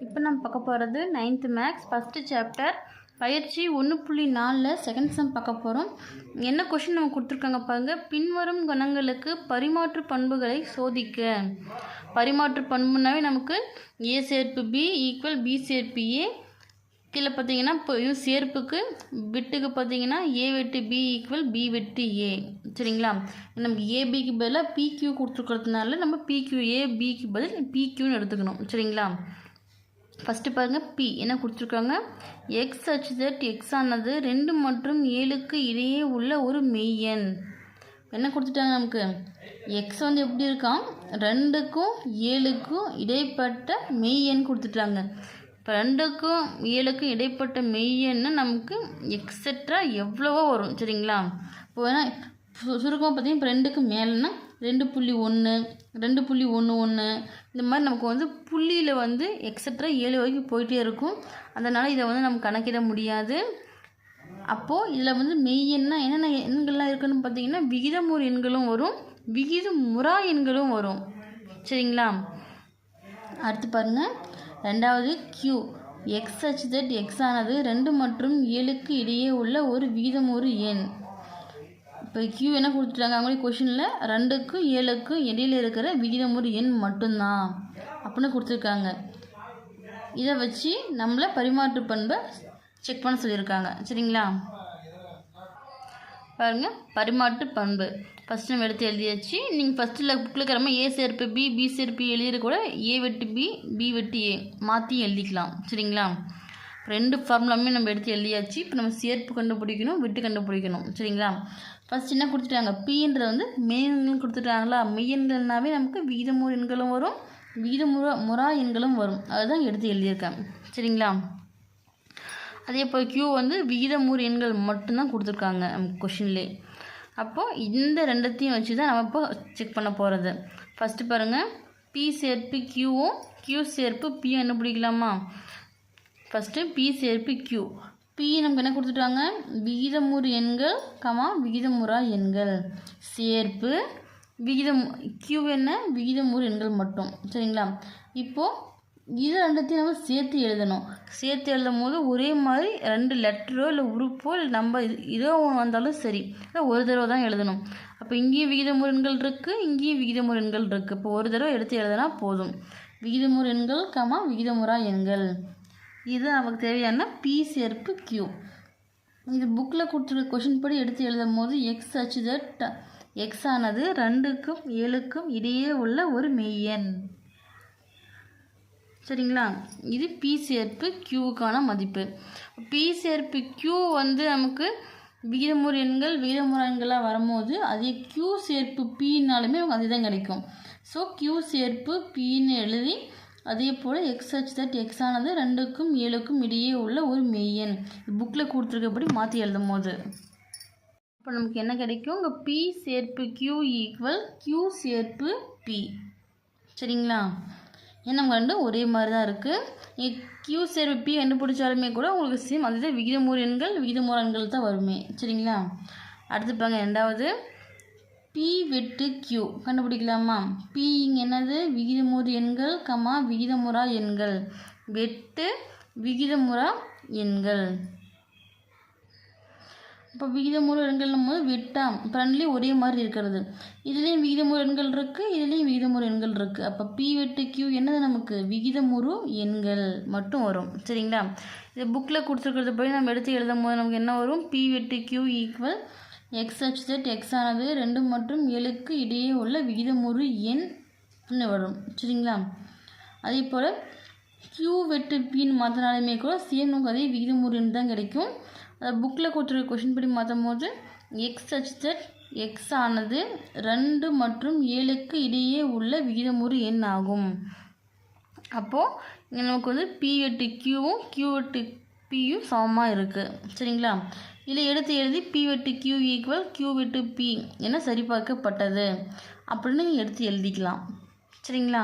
இப்போ நம்ம பார்க்க போகிறது நைன்த்து மேக்ஸ் ஃபஸ்ட்டு சாப்டர் பயிற்சி ஒன்று புள்ளி நாலில் செகண்ட் சம் பார்க்க போகிறோம் என்ன கொஷின் நம்ம கொடுத்துருக்காங்க பாருங்க. பின்வரும் கணங்களுக்கு பரிமாற்று பண்புகளை சோதிக்க. பரிமாற்று பண்புனாவே நமக்கு ஏ சேர்ப்பு பி ஈக்குவல் பி சேர்ப்பு ஏ கீழே பார்த்தீங்கன்னா இப்போ இது சேர்ப்புக்கு விட்டுக்கு பார்த்தீங்கன்னா ஏ வெட்டு பி ஈக்குவல் பி வெட்டு ஏ சரிங்களா? நமக்கு ஏபிக்கு பதிலாக பிக்யூ கொடுத்துருக்கிறதுனால நம்ம பிக்யூ ஏ பதில் பிக்யூன்னு எடுத்துக்கணும். சரிங்களா? ஃபஸ்ட்டு பாருங்கள் பி என்ன கொடுத்துருக்காங்க? எக்ஸ் ஹச் தட் எக்ஸ் ஆனது ரெண்டு மற்றும் ஏழுக்கு இடையே உள்ள ஒரு மெய்யன் என்ன கொடுத்துட்டாங்க நமக்கு? எக்ஸ் வந்து எப்படி இருக்கான் ரெண்டுக்கும் ஏழுக்கும் இடைப்பட்ட மெய்யன் கொடுத்துட்டாங்க. இப்போ ரெண்டுக்கும் ஏழுக்கும் இடைப்பட்ட மெய்யன்னு நமக்கு எக்ஸெட்ரா எவ்வளவோ வரும் சரிங்களா? இப்போ வேணால் சுருக்கமாக பார்த்தீங்கன்னா இப்போ ரெண்டுக்கு மேலேன்னா ரெண்டு புள்ளி ஒன்று ரெண்டு புள்ளி ஒன்று ஒன்று இந்த மாதிரி நமக்கு வந்து புள்ளியில் வந்து எக்ஸட்ரா ஏழு வரைக்கும் போயிட்டே இருக்கும். அதனால் இதை வந்து நம்ம கணக்கிட முடியாது. அப்போது இதில் வந்து மெய் என்னென்ன எண்கள்லாம் இருக்குன்னு பார்த்தீங்கன்னா விகிதமுறு எண்களும் வரும் விகித முறா எண்களும் வரும். சரிங்களா? அடுத்து பாருங்கள் ரெண்டாவது Q x such that x ஆனது ரெண்டு மற்றும் ஏழுக்கு இடையே உள்ள ஒரு விகிதமுறு எண். இப்போ கியூ என்ன கொடுத்துட்டாங்க? அவங்களே கொஷினில் ரெண்டுக்கும் ஏழுக்கும் இடையில இருக்கிற விகிதமுறு எண் மட்டும்தான் அப்படின்னு கொடுத்துருக்காங்க. இதை வச்சு நம்மளை பரிமாற்று பண்பை செக் பண்ண சொல்லியிருக்காங்க. சரிங்களா? பாருங்கள் பரிமாற்று பண்பு. ஃபஸ்ட்டு நம்ம எடுத்து எழுதியாச்சு. நீங்கள் ஃபஸ்ட்டில் புக்கில் இருக்கிற ஏ சேர்ப்பு பி பி சேர்ப்பு எழுதிட கூட ஏ வெட்டு பி பி வெட்டு ஏ மாற்றி எழுதிக்கலாம். சரிங்களா? ரெண்டு ஃபார்முலாமே நம்ம எடுத்து எழுதியாச்சு. இப்போ நம்ம சேர்ப்பு கண்டுபிடிக்கணும் விட்டு கண்டுபிடிக்கணும். சரிங்களா? ஃபஸ்ட் என்ன கொடுத்துட்டாங்க? பீன்றது வந்து மெய்யெண்கள் கொடுத்துட்டாங்களா? மெய்யெண்கள்னாவே நமக்கு விகிதமுறு எண்களும் வரும் விகிதமுற முறா எண்களும் வரும். அதுதான் எடுத்து எழுதியிருக்கேன். சரிங்களா? அதே போல் கியூ வந்து விகிதமுறு எண்கள் மட்டும்தான் கொடுத்துருக்காங்க நமக்கு கொஷின்லே அப்போது இந்த ரெண்டத்தையும் வச்சு தான் நம்ம இப்போ செக் பண்ண போகிறது ஃபஸ்ட்டு பாருங்கள் பி சேர்ப்பு கியூவும் கியூ சேர்ப்பு பி பிடிக்கலாமா ஃபஸ்ட்டு பி சேர்ப்பு கியூ பி நமக்கு என்ன கொடுத்துட்டாங்க? விகிதமுறு எண்கள் கமா விகிதமுறா எண்கள். சேர்ப்பு விகிதம் கியூ என்ன? விகிதமுறு எண்கள் மட்டும். சரிங்களா? இப்போது இது ரெண்டுத்தையும் நம்ம சேர்த்து எழுதணும். சேர்த்து எழுதும் போது ஒரே மாதிரி ரெண்டு லெட்டரோ இல்லை உறுப்போ இல்லை நம்ம இதோ ஒன்று வந்தாலும் சரி. ஒரு தடவை தான் எழுதணும். அப்போ இங்கேயும் விகிதமுறு எண்கள் இருக்குது இங்கேயும் விகிதமுறு எண்கள் இருக்குது இப்போ ஒரு தடவை எடுத்து எழுதுனா போதும். விகிதமுறு எண்கள் கமா விகிதமுறா எண்கள். இது நமக்கு தேவையான பி சேர்ப்பு கியூ இது புக்கில் கொடுத்துருக்க கொஷின் படி எடுத்து எழுதும் போது எக்ஸ் அச்சு தட் எக்ஸ் ஆனது ரெண்டுக்கும் ஏழுக்கும் இடையே உள்ள ஒரு மெய்யன் சரிங்களா? இது பி சேர்ப்பு கியூவுக்கான மதிப்பு. பி சேர்ப்பு கியூ வந்து நமக்கு விகிதமுறை எண்கள் விகிதமுறை எண்களாக வரும்போது அதே கியூ சேர்ப்பு பின்னாலுமே நமக்கு அதுதான் கிடைக்கும். ஸோ கியூ சேர்ப்பு பின்னு எழுதி அதே போல் எக்ஸ் ஹச் தட் எக்ஸ் ஆனது ரெண்டுக்கும் ஏழுக்கும் இடையே உள்ள ஒரு மெய்யன் புக்கில் கொடுத்துருக்கபடி மாற்றி எழுதும் போது இப்போ நமக்கு என்ன கிடைக்கும்? இங்கே பி சேர்ப்பு கியூ ஈக்குவல் கியூ சேர்ப்பு பி சரிங்களா? ஏன்னா நம்ம ரெண்டும் ஒரே மாதிரி தான் இருக்குது கியூ சேர்ப்பு பி கண்டுபிடிச்சாலுமே கூட உங்களுக்கு சேம் அதுதான் விகிதமூர் எண்கள் விகிதமூர் எண்கள் தான் வருமே. சரிங்களா? அடுத்து பாருங்க ரெண்டாவது பி வெட்டு கியூ கண்டுபிடிக்கலாமா? பி இங்கே என்னது? விகிதமுறு எண்கள் கமா விகிதமுறா எண்கள். வெட்டு விகிதமுறா எண்கள். இப்போ விகிதமுறு எண்கள்னும் போது வெட்டாம் இப்போ ரெண்டுலேயும் ஒரே மாதிரி இருக்கிறது. இதுலேயும் விகிதமுறு எண்கள் இருக்குது இதுலேயும் விகிதமுறு எண்கள் இருக்குது அப்போ பி வெட்டு கியூ என்னது நமக்கு? விகிதமுறு எண்கள் மட்டும் வரும். சரிங்களா? இது புக்கில் கொடுத்துருக்கிறது போய் நம்ம எடுத்து எழுதும் போது நமக்கு என்ன வரும்? பி வெட்டு Q equal x such x ஆனது ரெண்டு மற்றும் ஏழுக்கு இடையே உள்ள விகிதமுறு எண் வரும். சரிங்களா? அதே போல் கியூ வெட்டு பின்னு மாற்றினாலுமே கூட சேம் நமக்கு அதே விகிதமுறு எண் தான் கிடைக்கும். அதை புக்கில் கொடுத்துருக்க கொஷின் படி மாற்றும் போது எக்ஸ் ஹச் எக்ஸ் ஆனது ரெண்டு மற்றும் ஏழுக்கு இடையே உள்ள விகிதமுறு எண் ஆகும். அப்போது நமக்கு வந்து பி எட்டு கியூவும் கியூ எட்டு பியும் சமமாக இருக்குது சரிங்களா? இதில் எடுத்து எழுதி பி வெட்டு கியூ ஈக்குவல் கியூ வெட்டு பி என சரிபார்க்கப்பட்டது. அப்படின்னு எடுத்து எழுதிக்கலாம். சரிங்களா?